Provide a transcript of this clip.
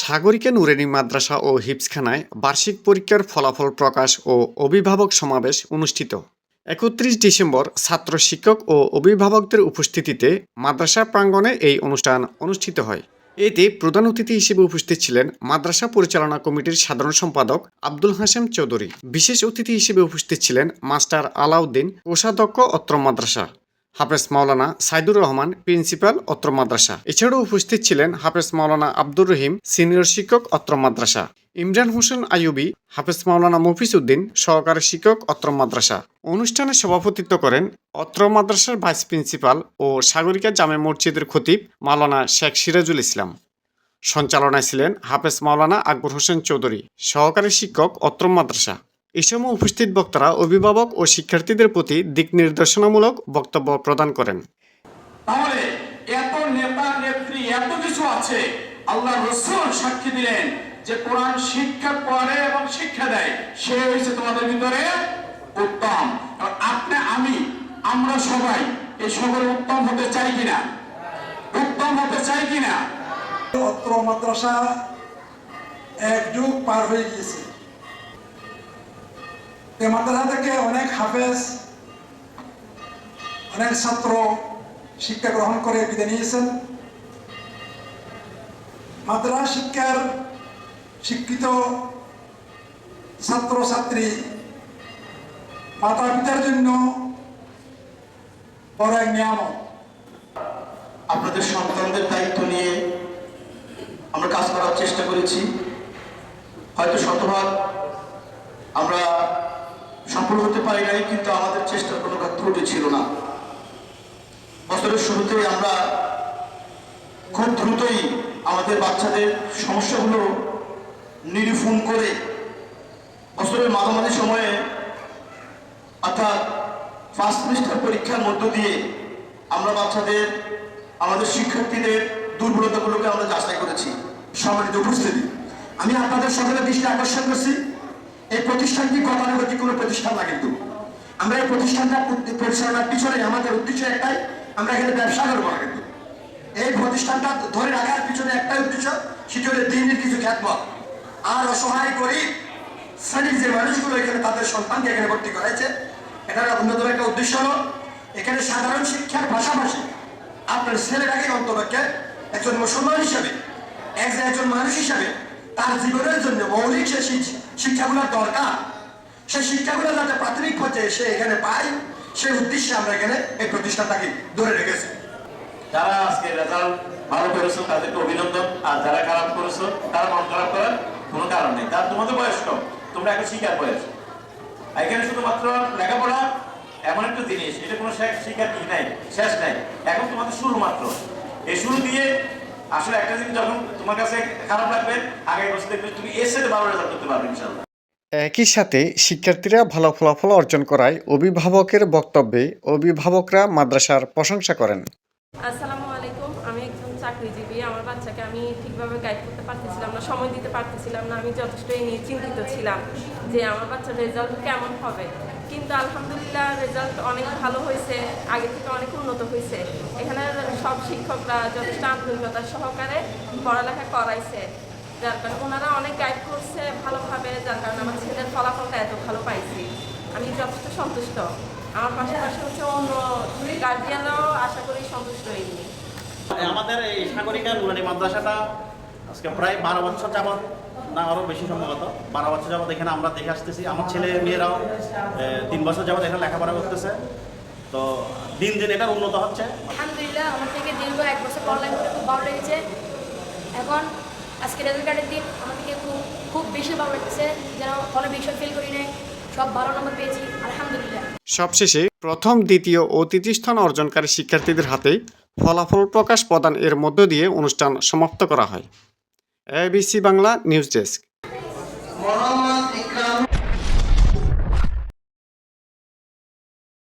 সাগরিকা নুরেনি মাদ্রাসা ও হিপসখানায় বার্ষিক পরীক্ষার ফলাফল প্রকাশ ও অভিভাবক সমাবেশ অনুষ্ঠিত। একত্রিশ ডিসেম্বর ছাত্র শিক্ষক ও অভিভাবকদের উপস্থিতিতে মাদ্রাসা প্রাঙ্গণে এই অনুষ্ঠান অনুষ্ঠিত হয়। এতে প্রধান অতিথি হিসেবে উপস্থিত ছিলেন মাদ্রাসা পরিচালনা কমিটির সাধারণ সম্পাদক আব্দুল হাসেম চৌধুরী। বিশেষ অতিথি হিসেবে উপস্থিত ছিলেন মাস্টার আলাউদ্দিন, কোষাধ্যক্ষ অত্র মাদ্রাসা। হাফেজ মাওলানা সাইদুর রহমান, প্রিন্সিপাল, অত্র মাদ্রাসা। এছাড়াও উপস্থিত ছিলেন হাফেজ মাওলানা আব্দুর রহিম, সিনিয়র শিক্ষক, অত্র মাদ্রাসা। ইমরান হোসেন আইয়ুবি, হাফেজ মাওলানা মফিজ উদ্দিন, সহকারী শিক্ষক, অত্র মাদ্রাসা। অনুষ্ঠানে সভাপতিত্ব করেন অত্র মাদ্রাসার ভাইস প্রিন্সিপাল ও সাগরিকা জামে মসজিদের খতিব মাওলানা শেখ সিরাজুল ইসলাম। সঞ্চালনায় ছিলেন হাফেজ মাওলানা আকবর হোসেন চৌধুরী, সহকারী শিক্ষক, অত্র মাদ্রাসা। এই সময় উপস্থিত বক্তারা অভিভাবক ও শিক্ষার্থীদের প্রতি দিক নির্দেশনামূলক বক্তব্য প্রদান করেন। তাহলে এত নেতা নেত্রী এত কিছু আছে। আল্লাহ রসুল সাক্ষী দিলেন যে কোরআন শিক্ষা করে এবং শিক্ষা দেয়। সে হয়েছে তোমাদের ভিতরে উত্তম। আপনি আমি আমরা সবাই এই সকলে উত্তম হতে চাই কিনা? উত্তম হতে চাই কিনা? অত্র মাদ্রাসা এক যুগ পার হয়ে গিয়েছে। এ মাদ্রাসা থেকে অনেক হাফেজ, অনেক ছাত্র শিক্ষা গ্রহণ করে বিদায় নিয়েছেন। মাদ্রাসা শিক্ষার শিক্ষিত ছাত্র ছাত্রী মাতা পিতার জন্য বড় এক নিয়ামক আপনাদের সন্তানদের দায়িত্ব নিয়ে আমরা কাজ করার চেষ্টা করেছি। হয়তো শতভাগ সফল হতে পারি নাই, কিন্তু আমাদের চেষ্টার কোনো ত্রুটি ছিল না। বছরের শুরুতে আমরা খুব দ্রুতই আমাদের বাচ্চাদের সমস্যাগুলো নিরূপণ করে বছরের মাঝামাঝি সময়ে অর্থাৎ ফার্স্ট সেমিস্টার পরীক্ষার মধ্য দিয়ে আমরা বাচ্চাদের, আমাদের শিক্ষার্থীদের দুর্বলতাগুলোকে আমরা যাচাই করেছি। সম্মানিত উপস্থিতি। আমি আপনাদের সকলের দৃষ্টি আকর্ষণ করছি। এই প্রতিষ্ঠানটি গতানুগতিক কোনো প্রতিষ্ঠান না কিন্তু। আমরা এই প্রতিষ্ঠানটা পরিচালনার পিছনে, আমাদের উদ্দেশ্য একটাই, আমরা এখানে ব্যবসা করব না কিন্তু। এই প্রতিষ্ঠানটা ধরে রাখার পিছনে একটাই উদ্দেশ্য, সেটি হলো দিনের কিছু খ্যাতমত আর অসহায়, গরিব শ্রেণির যে মানুষগুলো এখানে তাদের সন্তানকে এখানে ভর্তি করাইছে, এটার অন্যতম একটা উদ্দেশ্য হলো, এখানে সাধারণ শিক্ষার পাশাপাশি আপনার ছেলেটাকে অন্তপক্ষে একজন মুসলমান হিসাবে, একজন মানুষ হিসাবে তার জীবনের জন্য মৌলিক সে শিক- শিক্ষাগুলোর দরকার। সেই শিক্ষাগুলো যাতে প্রাথমিক পর্যায়ে সে এখানে পায়, সেই উদ্দেশ্যে আমরা এখানে এই প্রতিষ্ঠানটাকে ধরে রেখেছি। যারা আজকে রেজাল্ট ভালো করেছ, তাদেরকে অভিনন্দন। আর যারা খারাপ করেছ, তারা মন খারাপ করার কোনো কারণ নেই। তার তোমাদের বয়স কম, তোমরা এখন শিকার বয়স এখানে শুধুমাত্র লেখাপড়া এমন একটা জিনিস, এটা কোনো শেষ- শিকার কি নাই, শেষ নাই। এখন তোমাদের শুরু মাত্র। এই শুরু দিয়ে আসলে একটা জিনিস যখন তোমার কাছে খারাপ লাগবে আগে বছর দেখবে তুমি এর সাথে ভালো রেজাল্ট করতে পারবে ইনশাল্লাহ একই সাথে শিক্ষার্থীরা ভালো ফলাফল অর্জন করায় অভিভাবকের বক্তব্যে অভিভাবকরা মাদ্রাসার প্রশংসা করেন। আসসালামু আলাইকুম আমি একজন চাকরিজীবী আমার বাচ্চাকে আমি ঠিকভাবে গাইড করতে পারতেছিলাম না সময় দিতে পারতেছিলাম না আমি যথেষ্ট এই নিয়ে চিন্তিত ছিলাম যে আমার বাচ্চার রেজাল্ট কেমন হবে। কিন্তু আলহামদুলিল্লাহ রেজাল্ট অনেক ভালো হয়েছে, আগে থেকে অনেক উন্নত হয়েছে। এখানে সব শিক্ষকরা যথেষ্ট আন্তরিকতার সহকারে পড়ালেখা করাইছে, যার কারণে ওনারা অনেক গাইড করছে ভালোভাবে, যার কারণে আমার ছেলের ফলাফলটা এত ভালো পাইছি। আমি যথেষ্ট সন্তুষ্ট। আমার পাশাপাশি হচ্ছে অন্য গার্জিয়ানরাও আশা করি সন্তুষ্ট এই নিয়ে। আমাদের এই সাগরিকা মাদ্রাসাটা আজকে প্রায় বারো বছর যাবৎ না আরও বেশি সম্ভবত। বারো বছর যাবৎ এখানে আমরা দেখে আসতেছি। আমার ছেলে মেয়েরাও তিন বছর যাবৎ এখানে লেখাপড়া করতেছে। তো দিন দিন এটা উন্নত হচ্ছে। আলহামদুলিল্লাহ আমার থেকে দীর্ঘ এক বছর অনলাইন করে খুব ভালো লেগেছে। এখন আজকে রেজাল্ট কার্ডের দিন আমাদেরকে খুব খুব বেশি ভালো লাগছে যেন কোনো বিষয় ফেল করি নাই সব ভালো নম্বর পেয়েছি। আলহামদুলিল্লাহ। সবশেষে প্রথম দ্বিতীয় ও তৃতীয় স্থান অর্জনকারী শিক্ষার্থীদের হাতে ফলাফল প্রকাশ প্রদান এর মধ্য দিয়ে অনুষ্ঠান সমাপ্ত করা হয়। ABC Bangla news desk.